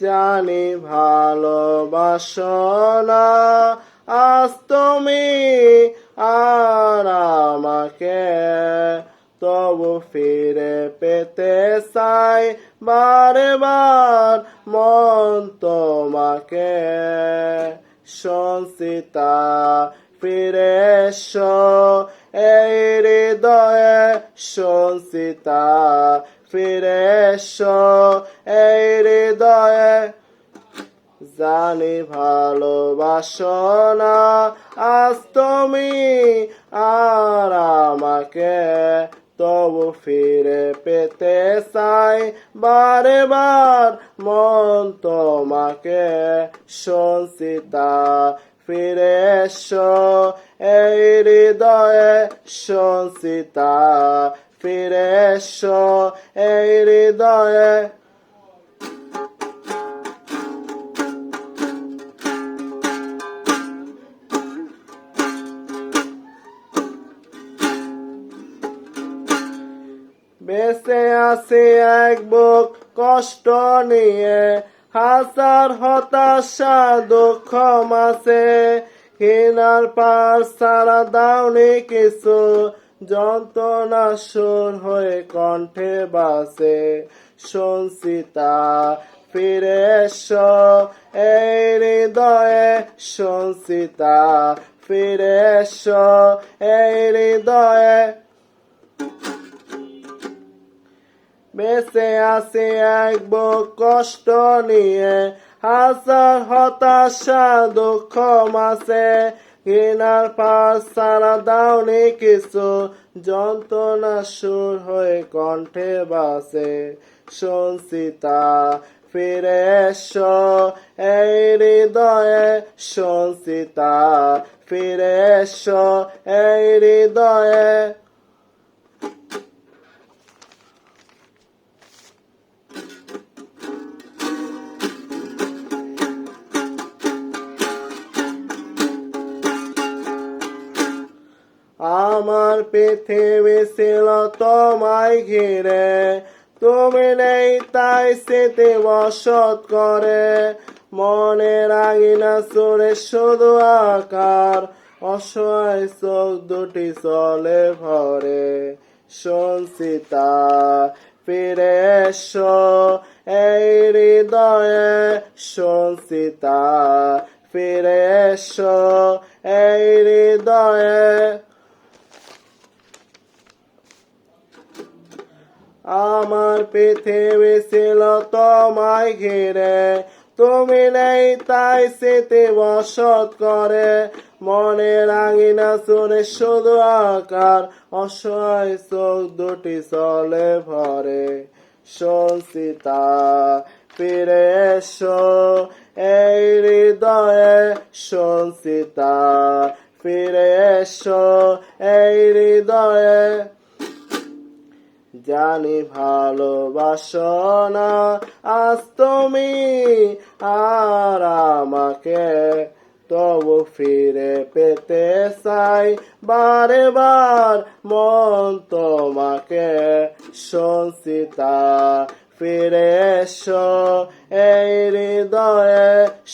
জানি ভালোবাসনা আজ তুমি আর আমাকে তবু ফিরে পেতে চাই। বারে বার মন তোমাকে সঞ্চিতা, ফিরে এই হৃদয়ে সঞ্চিতা ফিরে এসো এই হৃদয়ে জানি ভালোবাসনা। আজ তুমি আর আমাকে তবু ফিরে পেতে চাই। বারে বার মন তোমাকে সঞ্চিতা ফিরে এসো এই হৃদয়ে সঞ্চিতা ফিরে এসো, এই হৃদয়ে। বেঁচে আছি এক বুক কষ্ট নিয়ে, হাজার হতাশা দুঃখ মাসে হিনার পার সারা দাওনি কিছু যন্ত্রণা সুর হয়ে কণ্ঠে বাসে সঞ্চিতা ফিরে এই হৃদয়ে সঞ্চিতা ফিরে এই হৃদয়ে। বেঁচে আছি এক কষ্ট নিয়ে, হাজার হতাশা, দুঃখ মাসে ঘৃণার পাশ সারা দাওনি কিছু। যন্ত্রণা সুর হয়ে কণ্ঠে বাসে সঞ্চিতা ফিরে এসো এই হৃদয়ে। সঞ্চিতা ফিরে এসো এই হৃদয়ে। আমার পৃথিবী ছিল তোমায় ঘিরে। তুমি নেই, তাই স্মৃতি বসত করে। মনের আঙিনা সুরে শুধু আকার। অসহায় চোখ দুটি চলে ভরে। সঞ্চিতা ফিরে এসো এই হৃদয়ে। সঞ্চিতা ফিরে এসো এই হৃদয়ে। আমার পৃথিবী ছিল তোমায় ঘিরে। তুমি নেই তাই স্মৃতি বসত করে। মনের আঙিনা শুনে শুধু আকার। অসহায় চোখ দুটি চলে ভরে। সঞ্চিতা ফিরে এসো। এই হৃদয়ে সঞ্চিতা ফিরে এসো। এই হৃদয়ে জানি ভালোবাসনা, আজ তুমি আর আমাকে তবু ফিরে পেতে চাই। বারে বার মন তোমাকে সঞ্চিতা ফিরে এসো, এই হৃদয়ে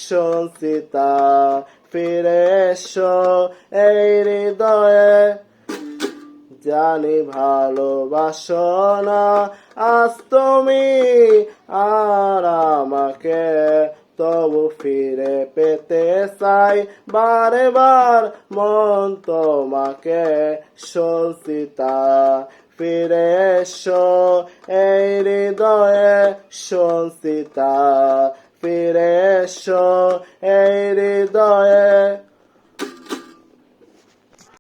সঞ্চিতা ফিরে এসো, এই হৃদয়ে জানি ভালোবাসনা আজ তুমি আর আমাকে তবু ফিরে পেতে চাই। বারে বার মন তোমাকে সঞ্চিতা ফিরে এসো। এই হৃদয়ে সঞ্চিতা ফিরে এসো। এই হৃদয়ে